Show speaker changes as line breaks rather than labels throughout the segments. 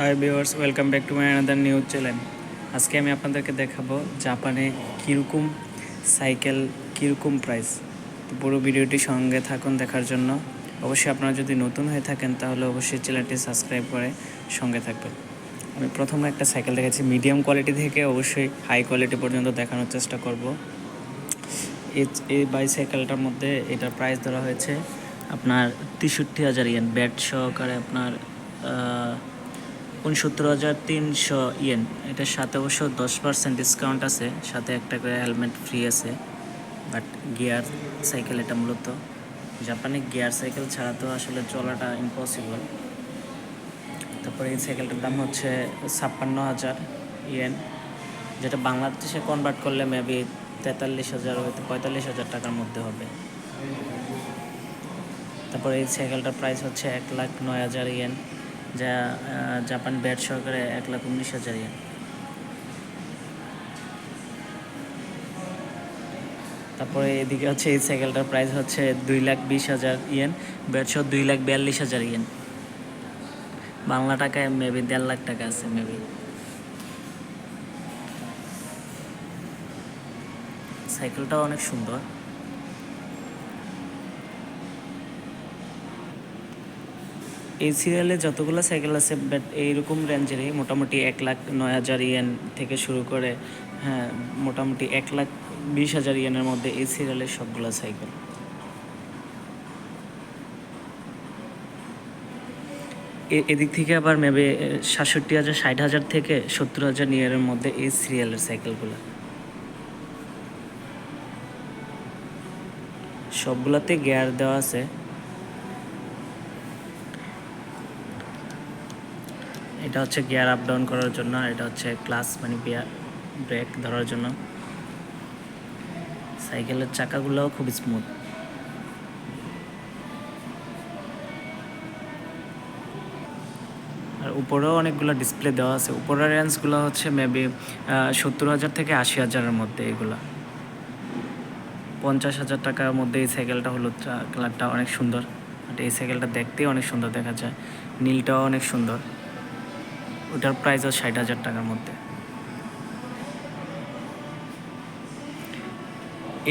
Hi viewers welcome back to my another news channel আজকে আমি আপনাদেরকে দেখাবো জাপানে কীরকম সাইকেল কীরকম প্রাইস তো পুরো ভিডিওটি সঙ্গে থাকুন দেখার জন্য। অবশ্যই আপনারা যদি নতুন হয়ে থাকেন, তাহলে অবশ্যই চ্যানেলটি সাবস্ক্রাইব করে সঙ্গে থাকবেন। আমি প্রথমে একটা সাইকেল দেখাচ্ছি। মিডিয়াম কোয়ালিটি থেকে অবশ্যই হাই কোয়ালিটি পর্যন্ত দেখানোর চেষ্টা করব। এই বাইসাইকেলটার মধ্যে এটার প্রাইস ধরা হয়েছে আপনার তেষট্টি হাজার ইয়েন ব্যাট সহকারে আপনার উনসত্তর হাজার তিনশো ইয়েন। এটার সাথে অবশ্য দশ পার্সেন্ট ডিসকাউন্ট আছে, সাথে একটা করে হেলমেট ফ্রি আছে বাট গিয়ার সাইকেল এটা মূলত। জাপানে গিয়ার সাইকেল ছাড়া তো আসলে চলাটা ইম্পসিবল তারপরে এই সাইকেলটার দাম হচ্ছে ছাপ্পান্ন হাজার ইয়েন, যেটা বাংলাদেশে কনভার্ট করলে মেবি তেতাল্লিশ হাজার, হয়তো পঁয়তাল্লিশ হাজার টাকার মধ্যে হবে। তারপরে এই সাইকেলটার প্রাইস হচ্ছে এক লাখ নয় হাজার ইয়েন। যা জাপান ব্যাট সহকারে এক লাখ উনিশ হাজার ইয়েন তারপরে এদিকে হচ্ছে এই সাইকেলটার প্রাইস হচ্ছে দুই লাখ বিশ হাজার ইয়েন, ব্যাট সহ দুই লাখ বিয়াল্লিশ হাজার ইয়েন। বাংলা টাকায় মেবি দেড় লাখ টাকা আছে মেবি সাইকেলটাও অনেক সুন্দর। এই সিরিয়ালে যতগুলো সাইকেল আছে বাট এইরকম রেঞ্জেরই মোটামুটি এক লাখ নয় হাজার ইয়েন থেকে শুরু করে হ্যাঁ মোটামুটি এক লাখ বিশ হাজার ইয়েনের মধ্যে এই সিরিয়ালের সবগুলো সাইকেল এদিক থেকে আবার মেবে সাতষট্টি হাজার, ষাট হাজার থেকে সত্তর হাজার নিয়ারের মধ্যে এই সিরিয়ালের সাইকেলগুলো সবগুলোতে গিয়ার দেওয়া আছে। এটা হচ্ছে গিয়ার আপ ডাউন করার জন্য আর এটা হচ্ছে ক্লাস মানে ব্রেক ধরার জন্য। সাইকেলের চাকাগুলোও খুব স্মুথ আর উপরেও অনেকগুলো ডিসপ্লে দেওয়া আছে। উপরের রেঞ্জগুলো হচ্ছে মেবি সত্তর হাজার থেকে আশি হাজারের মধ্যে এগুলো। পঞ্চাশ হাজার টাকার মধ্যে এই সাইকেলটা হলুদ কালারটা অনেক সুন্দর। এই সাইকেলটা দেখতেই অনেক সুন্দর দেখা যায়। নীলটাও অনেক সুন্দর। ওটার প্রাইস প্রাইসও ষাট হাজার টাকার মধ্যে।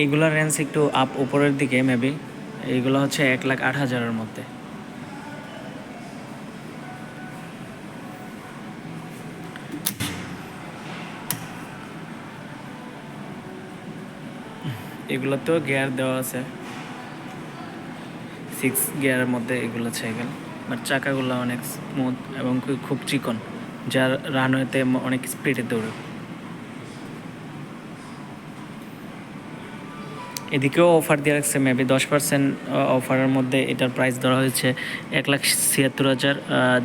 এইগুলোর রেঞ্জ একটু আপ উপরের দিকে মেবি এইগুলো হচ্ছে এক লাখ আট হাজারের মধ্যে। এগুলোতেও গিয়ার দেওয়া আছে। সিক্স গিয়ারের মধ্যে এগুলো সাইকেল বাট চাকাগুলো অনেক স্মুথ এবং খুব চিকন। যার রানওয়েতে অনেক স্পিডে দৌড়ে। এদিকেও অফার দিয়ে রাখছে মেবি দশ পার্সেন্ট অফারের মধ্যে এটার প্রাইস ধরা হয়েছে এক লাখ ছিয়াত্তর হাজার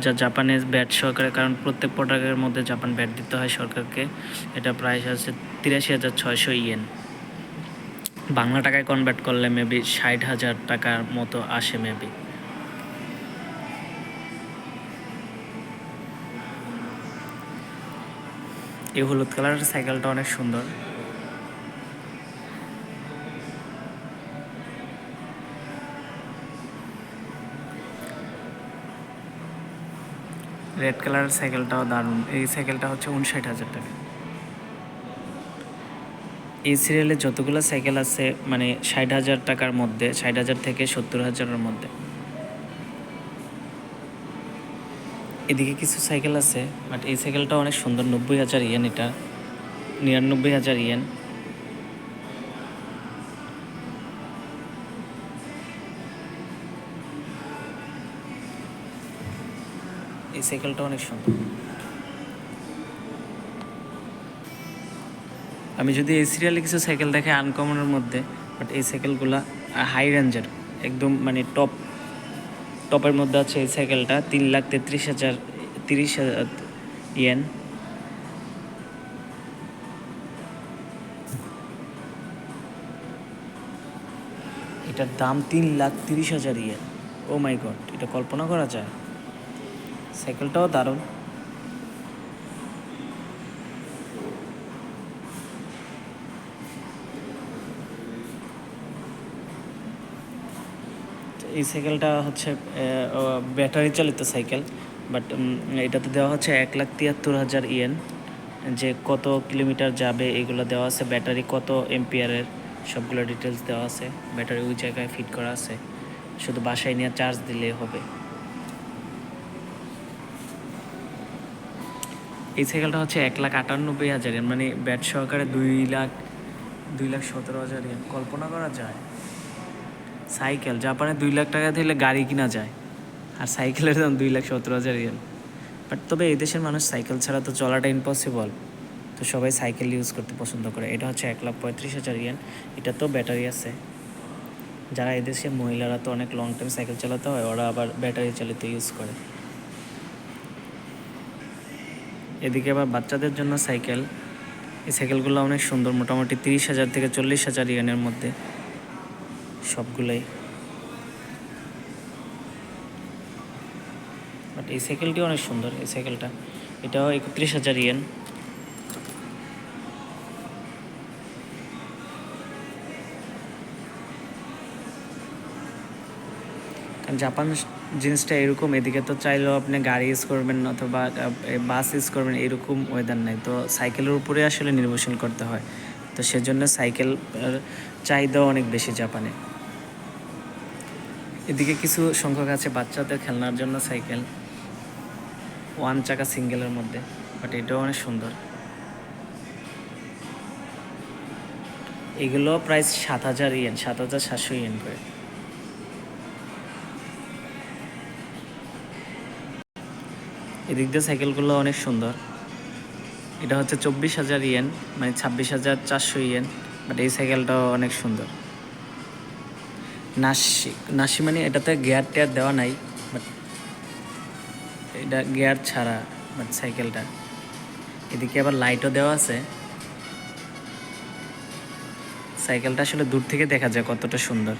যা জাপানের ব্যাট সরকারের, কারণ প্রত্যেক প্রোডাক্টের মধ্যে জাপান ব্যাট দিতে হয় সরকারকে। এটা প্রাইস আছে তিরাশি হাজার ছয়শো ইয়েন। বাংলা টাকায় কনভার্ট করলে মেবি ষাট হাজার টাকার মতো আসে মেবি এই হলুদ কালারের সাইকেলটা অনেক সুন্দর। রেড কালারের সাইকেলটাও দারুণ। এই সাইকেলটা হচ্ছে উনষাট হাজার টাকা। এই সিরিয়ালে যতগুলো সাইকেল আছে মানে ষাট হাজার টাকার মধ্যে, ষাট হাজার থেকে সত্তর হাজারের মধ্যে। এদিকে কিছু সাইকেল আছে বাট এই সাইকেলটা অনেক সুন্দর, নব্বই হাজার ইয়েন এটা, নিরানব্বই হাজার ইয়েন। এই সাইকেলটা অনেক সুন্দর। আমি যদি এই সিরিয়ালে কিছু সাইকেল দেখে আনকমনের মধ্যে বাট এই সাইকেলগুলা হাই রেঞ্জের একদম মানে টপ টপের মধ্যে আছে এই সাইকেলটা তিন লাখ তেত্রিশ হাজার, তিরিশ হাজার ইয়েন এটার দাম তিন লাখ তিরিশ হাজার ইয়েন ও মাই গড এটা কল্পনা করা যায়? সাইকেলটাও দারুণ। এই সাইকেলটা হচ্ছে ব্যাটারি চালিত সাইকেল বাট এটাতে দেওয়া হচ্ছে এক লাখ তিয়াত্তর হাজার ইয়েন, যে কত কিলোমিটার যাবে এগুলো দেওয়া আছে ব্যাটারি কত এম্পিয়ারের সবগুলো ডিটেলস দেওয়া আছে ব্যাটারি ওই জায়গায় ফিট করা আছে, শুধু বাসায় নিয়ে চার্জ দিলেই হবে। এই সাইকেলটা হচ্ছে এক লাখ আটানব্বই হাজার মানে ব্যাট সহকারে দুই লাখ দুই লাখ সতেরো হাজার কল্পনা করা যায়। সাইকেল, জাপানে দুই লাখ টাকা দিলে গাড়ি কিনা যায়। আর সাইকেলের দাম দুই লাখ সতেরো হাজার ইয়েন বাট তবে এই দেশের মানুষ সাইকেল ছাড়া তো চলাটা ইম্পসিবল তো সবাই সাইকেল ইউজ করতে পছন্দ করে। এটা হচ্ছে এক লাখ পঁয়ত্রিশ হাজার ইয়েন এটা তো ব্যাটারি আছে। যারা এদেশে মহিলারা তো অনেক লং টাইম সাইকেল চালাতে হয়, ওরা আবার ব্যাটারি চালিত ইউজ করে। এদিকে আবার বাচ্চাদের জন্য সাইকেল। এই সাইকেলগুলো অনেক সুন্দর, মোটামুটি তিরিশ হাজার থেকে চল্লিশ হাজার ইয়েনের মধ্যে। সবগুলোই। বাট এই সাইকেলটি অনেক সুন্দর, এই সাইকেলটা এটাও একত্রিশ হাজার ইয়েন জাপান জিনিসটা এরকম, এদিকে তো চাইলেও আপনি গাড়ি ইউজ করবেন অথবা বাস ইউজ করবেন, এরকম ওয়েদার নেই। তো সাইকেলের উপরে আসলে নির্ভরশীল করতে হয়। তো সেজন্য সাইকেল চাহিদাও অনেক বেশি জাপানে এদিকে কিছু সংখ্যক আছে বাচ্চাদের খেলনার জন্য সাইকেল। ওয়ান চাকা সিঙ্গেলের মধ্যে, বাট এটাও অনেক সুন্দর। এগুলো প্রাইস সাত হাজার ইয়েন, সাত হাজার সাতশো ইয়েন করে। এদিক দিয়ে সাইকেলগুলো অনেক সুন্দর। এটা হচ্ছে চব্বিশ হাজার ইয়েন মানে ছাব্বিশ হাজার চারশো ইয়েন, বাট এই সাইকেলটাও অনেক সুন্দর। নাসি নাসি মানে এটাতে গিয়ার টিয়ার দেওয়া নাই বাট এটা গিয়ার ছাড়া বাট সাইকেলটা এদিকে আবার লাইটও দেওয়া আছে। সাইকেলটা আসলে দূর থেকে দেখা যায় কতটা সুন্দর।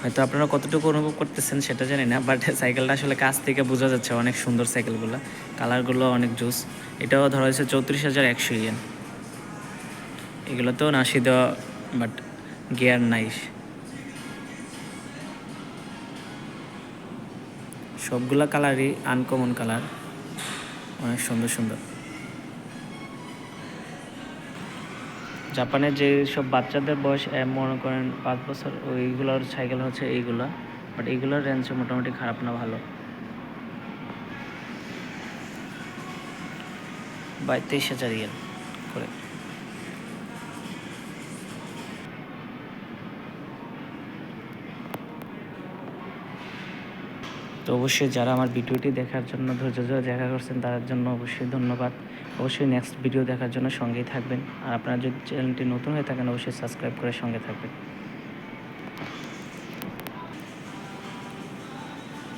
হয়তো আপনারা কতটুকু অনুভব করতেছেন সেটা জানি না বাট সাইকেলটা আসলে কাছ থেকে বোঝা যাচ্ছে অনেক সুন্দর সাইকেলগুলো কালারগুলো অনেক জুস এটাও ধরা হয়েছে চৌত্রিশ হাজার একশো ইয়েন এগুলোতেও নাসি দেওয়া বাট গিয়ার নাই সবগুলা কালারই আনকমন কালার। অনেক সুন্দর সুন্দর। জাপানের যে সব বাচ্চাদের বয়স মনে করেন পাঁচ বছর, ওইগুলোর সাইকেল হচ্ছে এইগুলা। বাট এইগুলোর রেঞ্জ মোটামুটি খারাপ না, ভালো। বাই তেইশ হাজার ইয়েন করে। তো অবশ্যই যারা আমার ভিডিওটি দেখার জন্য, ধৈর্য ধরে দেখা করছেন তার জন্য অবশ্যই ধন্যবাদ। অবশ্যই নেক্সট ভিডিও দেখার জন্য সঙ্গেই থাকবেন। আর আপনারা যদি চ্যানেলটি নতুন হয়ে থাকেন, অবশ্যই সাবস্ক্রাইব করে সঙ্গে থাকবেন।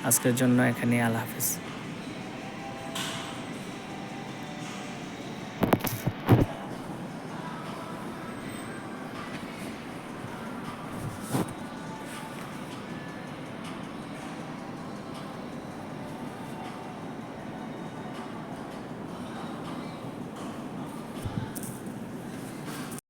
আজকের জন্য এখানে আল্লাহ হাফিজ।